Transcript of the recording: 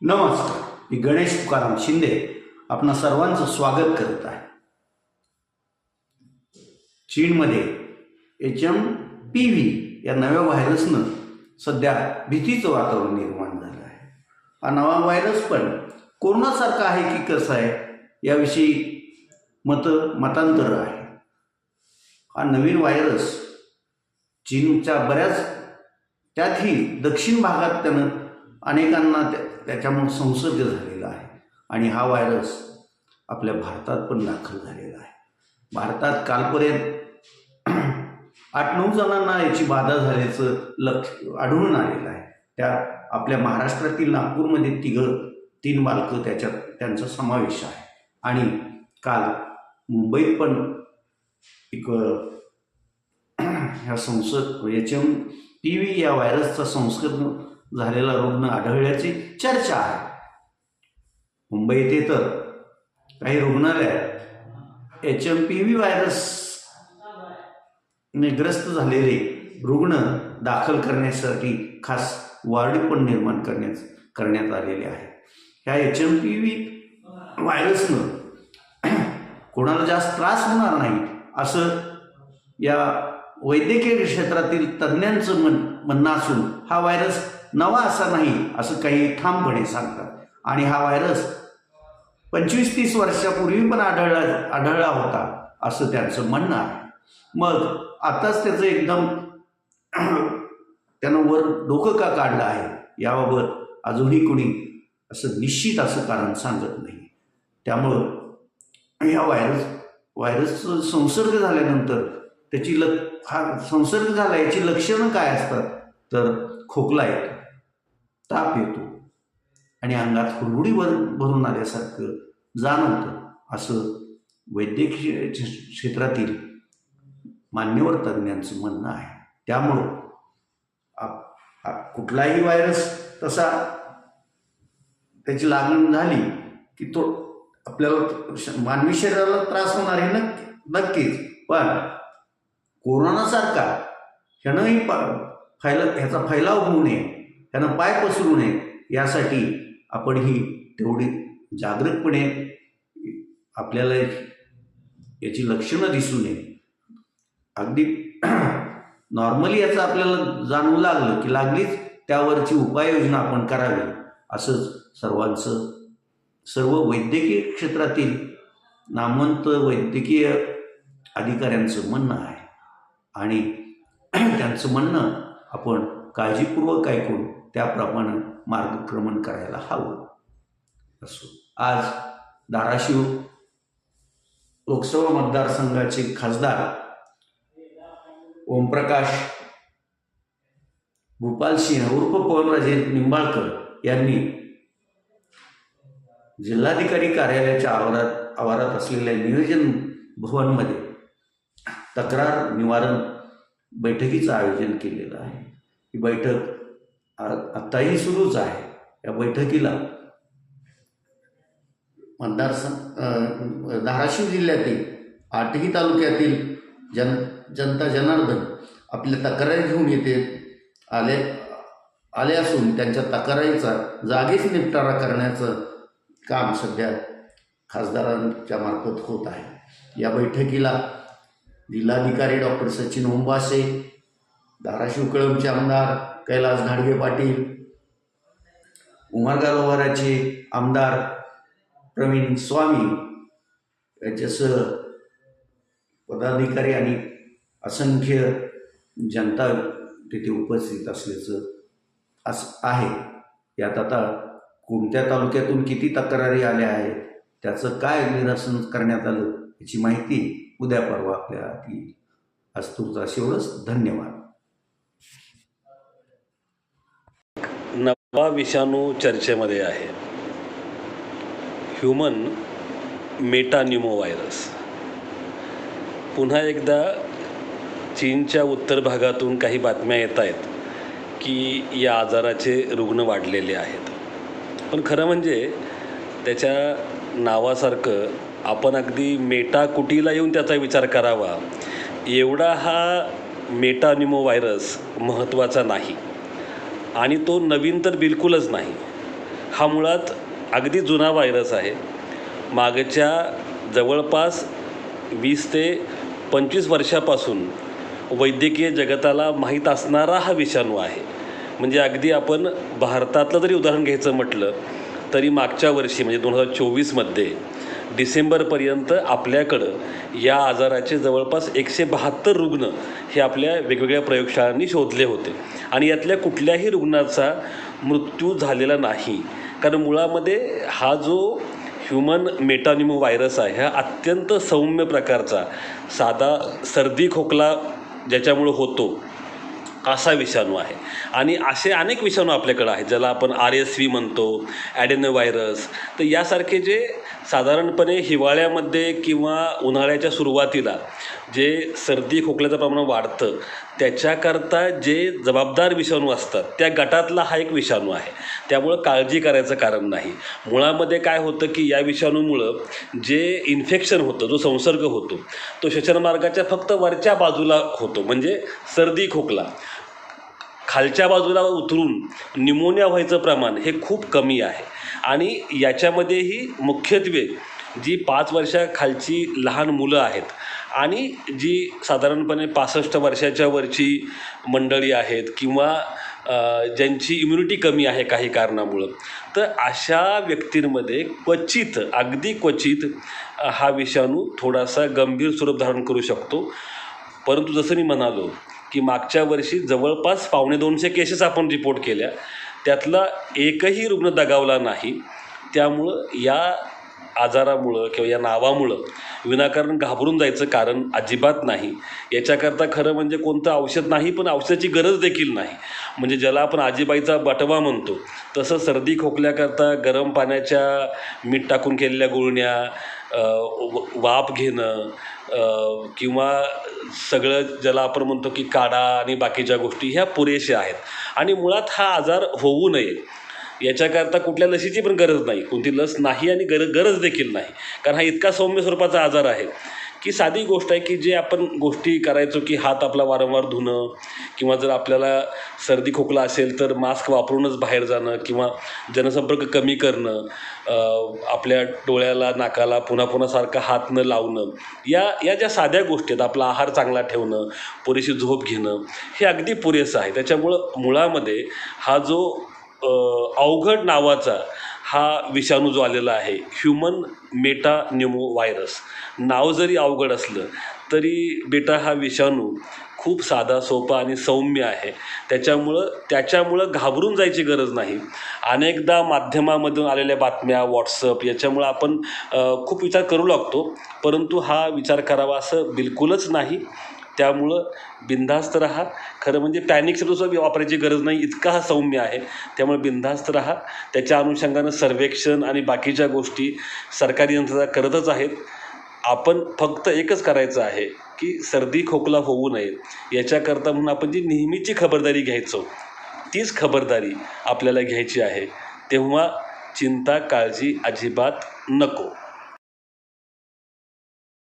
नमस्कार. मी गणेश तुकाराम शिंदे आपण सर्वांचं स्वागत करत आहे. चीनमध्ये एच एम पी व्ही या नव्या व्हायरसनं सध्या भीतीचं वातावरण निर्माण झालं आहे. हा नवा व्हायरस पण कोरोनासारखा आहे की कसं आहे याविषयी मतं मतांतर आहे हा नवीन व्हायरस चीनच्या बऱ्याच त्यातही दक्षिण भागात त्यानं अनेकांना त्या त्याच्यामुळे संसर्ग झालेला आहे. आणि हा व्हायरस आपल्या भारतात पण दाखल झालेला आहे. भारतात कालपर्यंत आठ नऊ जणांना याची बाधा झाल्याचं लक्ष आढळून आलेलं आहे. त्या आपल्या महाराष्ट्रातील नागपूरमध्ये तिघं तीन बालकं त्याच्यात त्यांचा समावेश आहे. आणि काल मुंबईत पण एक ह्या संसर्ग एच एम टी व्ही या व्हायरसचा संसर्ग झालेला रुग्ण आढळल्याची चर्चा आहे. मुंबई येथे तर काही रुग्णालयात एच एम पी व्ही व्हायरसने ग्रस्त झालेले रुग्ण दाखल करण्यासाठी खास वार्ड पण निर्माण करण्यास करण्यात आलेले आहे. ह्या एच एम पी व्ही व्हायरसनं कोणाला जास्त त्रास होणार नाही असं या वैद्यकीय क्षेत्रातील तज्ज्ञांचं म्हण म्हणणं असून हा व्हायरस नवा असा नाही असं काही ठामपणे सांगतात. आणि हा व्हायरस पंचवीस तीस वर्षापूर्वी पण आढळला आढळला होता असं त्यांचं म्हणणं आहे. मग आताच त्याचं एकदम त्यानं वर डोकं का काढलं आहे याबाबत अजूनही कोणी असं निश्चित असं कारण सांगत नाही. त्यामुळं ह्या व्हायरस व्हायरसचं संसर्ग झाल्यानंतर त्याची ल हा संसर्ग झाला याची लक्षणं काय असतात तर खोकला येतो. ताप येतो. आणि अंगात हुरहुडी भर भरून आल्यासारखं जाणवतं असं वैद्यकीय क्षेत्रातील मान्यवर तज्ज्ञांचं म्हणणं आहे. त्यामुळं आप- आप- कुठलाही व्हायरस तसा त्याची लागण झाली की तो आपल्याला श- मानवी शरीराला त्रास होणार हे नक्की नक्कीच. पण कोरोनासारखा ह्यानंही फैला ह्याचा फैलाव होऊ नये. त्यांना पाय पसरू नये यासाठी आपण ही तेवढी जागरूकपणे आपल्याला याची लक्षणं दिसू नये. अगदी नॉर्मली याचं आपल्याला जाणवू लागलं की लागलीच त्यावरची उपाययोजना आपण करावी असंच सर्वांचं सर्व वैद्यकीय क्षेत्रातील नामवंत वैद्यकीय अधिकाऱ्यांचं म्हणणं आहे. आणि त्यांचं म्हणणं आपण काळजीपूर्वक ऐकून त्याप्रमाणे मार्गक्रमण करायला हवं. असो. आज धाराशिव लोकसभा मतदारसंघाचे खासदार ओमप्रकाश भूपालसिंह उर्फ पवनराजे निंबाळकर यांनी जिल्हाधिकारी कार्यालयाच्या आवारात आवारात असलेल्या नियोजन भवनमध्ये तक्रार निवारण बैठकीचं आयोजन केलेलं आहे. ही बैठक आत्ताही सुरूच आहे. या बैठकीला मतदारसंघ धाराशिव जिल्ह्यातील आठही तालुक्यातील जन जनता जनार्दन आपल्या तक्रारी घेऊन येते. आले आले असून त्यांच्या तक्रारीचा जागीच निपटारा करण्याचं काम सध्या खासदारांच्या मार्फत होत आहे. या बैठकीला जिल्हाधिकारी डॉक्टर सचिन ओंबासे धाराशिव कळमचे आमदार कैलास घाडगे पाटील उमरगा लोहाराचे आमदार प्रवीण स्वामी याच्यासह पदाधिकारी आणि असंख्य जनता तिथे उपस्थित असल्याचं अस आहे. यात आता कोणत्या तालुक्यातून किती तक्रारी आल्या आहेत त्याचं काय निरसन करण्यात आलं याची माहिती उद्या परवा आपल्या येईल आज एवढंच धन्यवाद. नवा विषाणू चर्चेमध्ये आहे. ह्युमन मेटान्युमो व्हायरस पुन्हा एकदा चीनच्या उत्तर भागातून काही बातम्या येत आहेत की या आजाराचे रुग्ण वाढलेले आहेत. पण खरं म्हणजे त्याच्या नावासारखं आपण अगदी मेटा कुटीला येऊन त्याचा विचार करावा. एवढा हा मेटान्युमो व्हायरस महत्त्वाचा नाही. आणि तो नवीन तर बिलकुलच नाही. हा मुळात अगदी जुना व्हायरस आहे. मागच्या जवळपास वीस ते पंचवीस वर्षापासून वैद्यकीय जगताला माहीत असणारा हा विषाणू आहे. म्हणजे अगदी आपण भारतातलं जरी उदाहरण घ्यायचं म्हटलं तरी मागच्या वर्षी म्हणजे दोन हजार चोवीसमध्ये डिसेंबरपर्यंत आपल्याकडं या आजाराचे जवळपास एकशे बहात्तर रुग्ण हे आपल्या वेगवेगळ्या प्रयोगशाळांनी शोधले होते. आणि यातल्या कुठल्याही रुग्णाचा मृत्यू झालेला नाही. कारण मुळामध्ये हा जो ह्युमन मेटानिमो व्हायरस आहे हा अत्यंत सौम्य प्रकारचा साधा सर्दी खोकला ज्याच्यामुळं होतो असा विषाणू आहे. आणि असे अनेक विषाणू आपल्याकडं आहेत ज्याला आपण आर एस व्ही म्हणतो ॲडेनो व्हायरस तर यासारखे जे साधारणपणे हिवाळ्यामध्ये किंवा उन्हाळ्याच्या सुरुवातीला जे सर्दी खोकल्याचं प्रमाण वाढतं त्याच्याकरता जे जबाबदार विषाणू असतात त्या गटातला हा एक विषाणू आहे. त्यामुळं काळजी करायचं कारण नाही. मुळामध्ये काय होतं की या विषाणूमुळं जे इन्फेक्शन होतं जो संसर्ग होतो तो श्वसनमार्गाच्या फक्त वरच्या बाजूला होतो. म्हणजे सर्दी खोकला. खालच्या बाजूला उतरून निमोनिया व्हायचं प्रमाण हे खूप कमी आहे. आणि याच्यामध्येही मुख्यत्वे जी पाच वर्षाखालची लहान मुलं आहेत आणि जी साधारणपणे पासष्ट वर्षाच्या वरची मंडळी आहेत किंवा ज्यांची इम्युनिटी कमी आहे काही कारणामुळं तर अशा व्यक्तींमध्ये क्वचित अगदी क्वचित हा विषाणू थोडासा गंभीर स्वरूप धारण करू शकतो. परंतु जसं मी म्हणालो की मागच्या वर्षी जवळपास पावणे दोनशे केसेस आपण रिपोर्ट केल्या. त्यातला एकही रुग्ण दगावला नाही. त्यामुळं या आजारामुळं किंवा या नावामुळं विनाकारण घाबरून जायचं कारण अजिबात नाही. याच्याकरता खरं म्हणजे कोणतं औषध नाही पण औषधाची गरज देखील नाही. म्हणजे ज्याला आपण आजीबाईचा बटवा म्हणतो तसं सर्दी खोकल्याकरता गरम पाण्याच्या मीठ टाकून केलेल्या गुळण्या वाफ घेणं किंवा सगळं ज्याला आपण म्हणतो की काढा आणि बाकीच्या गोष्टी ह्या पुरेशा आहेत. आणि मुळात हा आजार होऊ नये. याच्याकरता कुठल्या लसीची पण गरज नाही. कोणती लस नाही आणि गर गरज देखील नाही. कारण हा इतका सौम्य स्वरूपाचा आजार आहे. की साधी गोष्ट आहे की जे आपण गोष्टी करायचो की हात आपला वारंवार धुणं किंवा जर आपल्याला सर्दी खोकला असेल तर मास्क वापरूनच बाहेर जाणं किंवा जनसंपर्क कमी करणं आपल्या डोळ्याला नाकाला पुन्हा पुन्हा सारखं हात न लावणं या या ज्या साध्या गोष्टी आहेत आपला आहार चांगला ठेवणं पुरेशी झोप घेणं हे अगदी पुरेसं आहे. त्याच्यामुळं मुळामध्ये हा जो अवघड नावाचा हा विषाणू जो आलेला आहे ह्युमन मेटा न्युमो व्हायरस नाव जरी अवघड असलं तरी बेटा हा विषाणू खूप साधा सोपा आणि सौम्य आहे. त्याच्यामुळं त्याच्यामुळं घाबरून जायची गरज नाही. अनेकदा माध्यमामधून आलेल्या बातम्या व्हॉट्सअप याच्यामुळं आपण खूप विचार करू लागतो. परंतु हा विचार करावा असं बिलकुलच नाही. त्यामुळं बिनधास्त राहा. खरं म्हणजे पॅनिक शब्दसुद्धा वापरायची गरज नाही. इतका हा सौम्य आहे. त्यामुळे बिनधास्त राहा. त्याच्या अनुषंगानं सर्वेक्षण आणि बाकीच्या गोष्टी सरकारी यंत्रणा करतच आहेत. आपण फक्त एकच करायचं आहे की सर्दी खोकला होऊ नये. याच्याकरता म्हणून आपण जी नेहमीची खबरदारी घ्यायचो तीच खबरदारी आपल्याला घ्यायची आहे. तेव्हा चिंता काळजी अजिबात नको.